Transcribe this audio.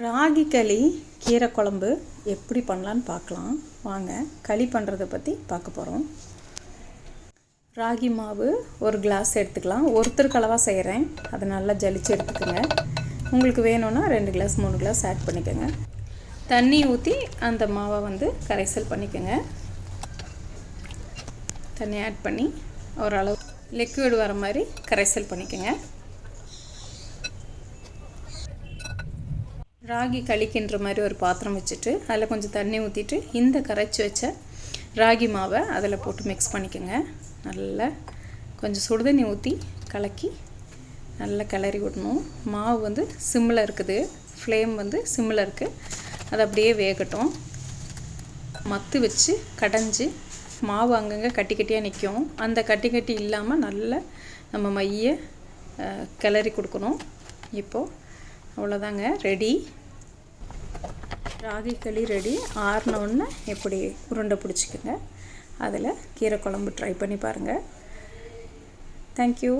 ராகி களி கீரை குழம்பு எப்படி பண்ணலான்னு பார்க்கலாம். வாங்க களி பண்ணுறதை பற்றி பார்க்க போகிறோம் ராகி மாவு ஒரு கிளாஸ் எடுத்துக்கலாம். ஒருத்தருக்கு அளவாக செய்கிறேன் அதை நல்லா ஜலிச்சு எடுத்துக்கோங்க. உங்களுக்கு வேணும்னா ரெண்டு கிளாஸ் மூணு கிளாஸ் ஆட் பண்ணிக்கோங்க. தண்ணி ஊற்றி அந்த மாவை வந்து கரைசல் பண்ணிக்கோங்க. தண்ணி ஆட் பண்ணி ஓரளவு லிக்விட் வர மாதிரி கரைசல் பண்ணிக்கோங்க. ராகி களிக்கின்ற மாதிரி ஒரு பாத்திரம் வச்சுட்டு அதில் கொஞ்சம் தண்ணி ஊற்றிட்டு இந்த கரைச்சி வச்ச ராகி மாவை அதில் போட்டு மிக்ஸ் பண்ணிக்கோங்க. நல்லா கொஞ்சம் சுடுதண்ணி ஊற்றி கலக்கி நல்லா கிளறி விடணும். மாவு வந்து சிம்மில் இருக்குது. ஃப்ளேம் வந்து சிம்மில் இருக்குது அது அப்படியே வேகட்டும். மத்து வச்சு கடைஞ்சி மாவு அங்கங்கே கட்டி கட்டியாக நிற்கும் அந்த கட்டி கட்டி இல்லாமல் நல்லா நம்ம மைய கிளறி கொடுக்கணும். இப்போது அவ்வளோதாங்க ரெடி. ராகி களி ரெடி. ஆறினோடனே எப்படி உருண்டை பிடிச்சிக்குங்க. அதில் கீரை குழம்பு ட்ரை பண்ணி பாருங்கள் தேங்க்யூ